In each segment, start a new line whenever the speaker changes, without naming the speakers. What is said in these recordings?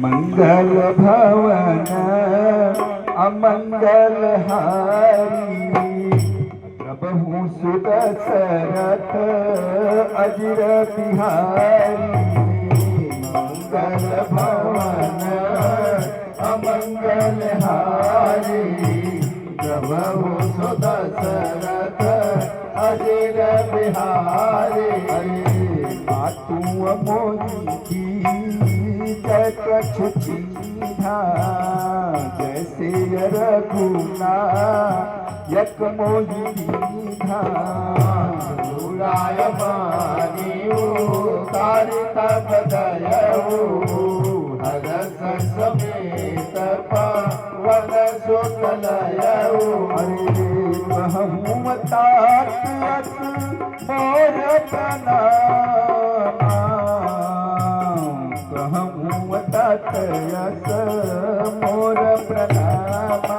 मंगल भवन अमंगल हारी प्रभु सुदशरथ अजिर बिहारी। मंगल भवन अमंगल हारी प्रभु सुदशरथ मातु मोदी जैसे रघुना यक मोही दीधा
राय मानी कारित बदयऊ हर समेत पवन सुतलयऊ
अरे मोर कहमुमतात मोर प्रणामा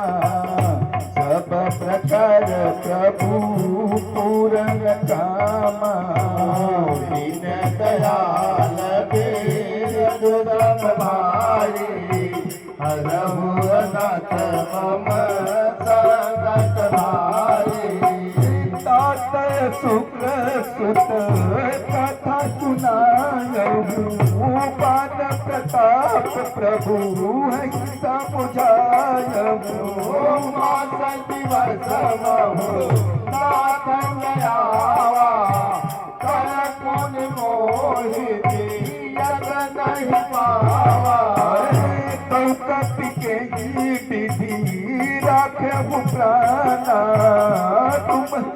सब प्रकार प्रभु पूरन कामा।
दीन दयाल दुर्गम भारी हरहु अनाथ मम संगत भारी
तात शुक्र सुत कथा सुनायहु पाद प्रताप प्रभु है समुझायहु कौकपिके विधि राखहु प्राणा तुम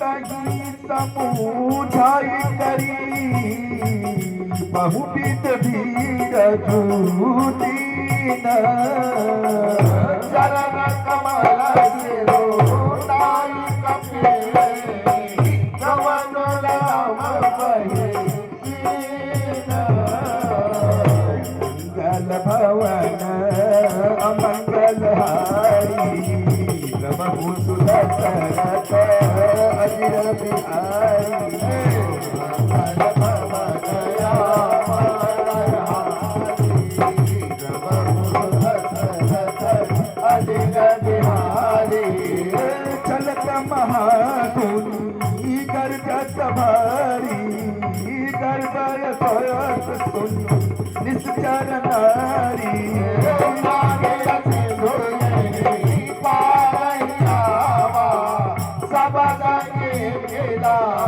जनक सुतही करी बहुविध भीर जूदीन
चरण कमल सिरो ताई कवन बहे
मंगल भवन अमंगल हारी अजिर सभारी निश्चर नारी।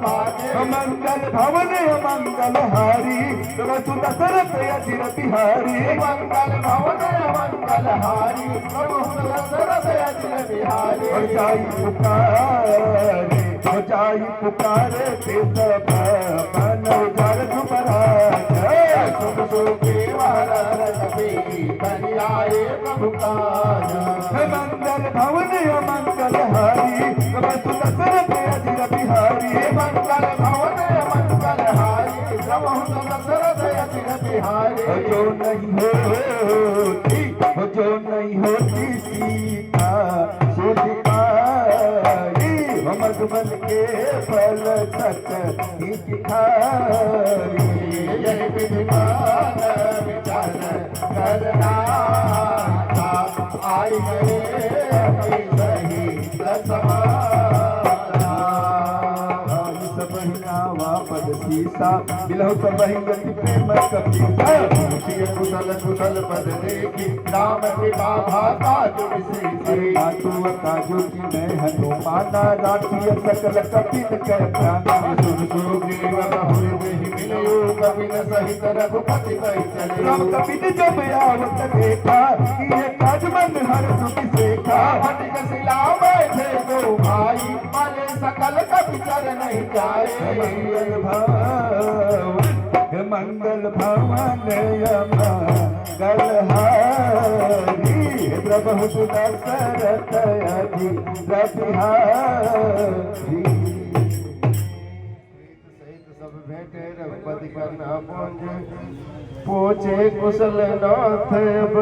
मंगल भवन मंगल हारी प्रभु दशरथ अजिर बिहारी
मंगल भवन मंगल हारी प्रभु दशरथ अजिर बिहारी
और जाई पुकारे हो जाई पुकारे ते सब अजिर
मंगल भवन मंगल हारी। प्रभु दशरथ
हो जो नहीं होती हो जो नहीं होती सीता सुधिकारी हो मधुबन के फल तक खारी।
यही विधिमान विचार करना आई गए सही दसमाना
पद सीसा मिलहो सब गति प्रेम कपीसा
खुशी कुशल कुशल पद देखी नाम कृपा भाता जुड़ विशेष
मातु काजू की मैं हनुमाना राठिय सकल कपिल कर प्राणा
सुन सुग्रीव बहुर देहि सहित रघुपति कहि
राम जब आवत देखा कि ये काज मन हर सुख सेखा
फटिक शिला बैठे दो भाई माले सकल कपि चर नहीं जाए
मंगल भाव हे मंगल भवन यमा गलहारी प्रभु दशरथ अजी रतिहारी
सब भेटे रघुपति करना पहुंचे पोचे कुशल नाथ अब।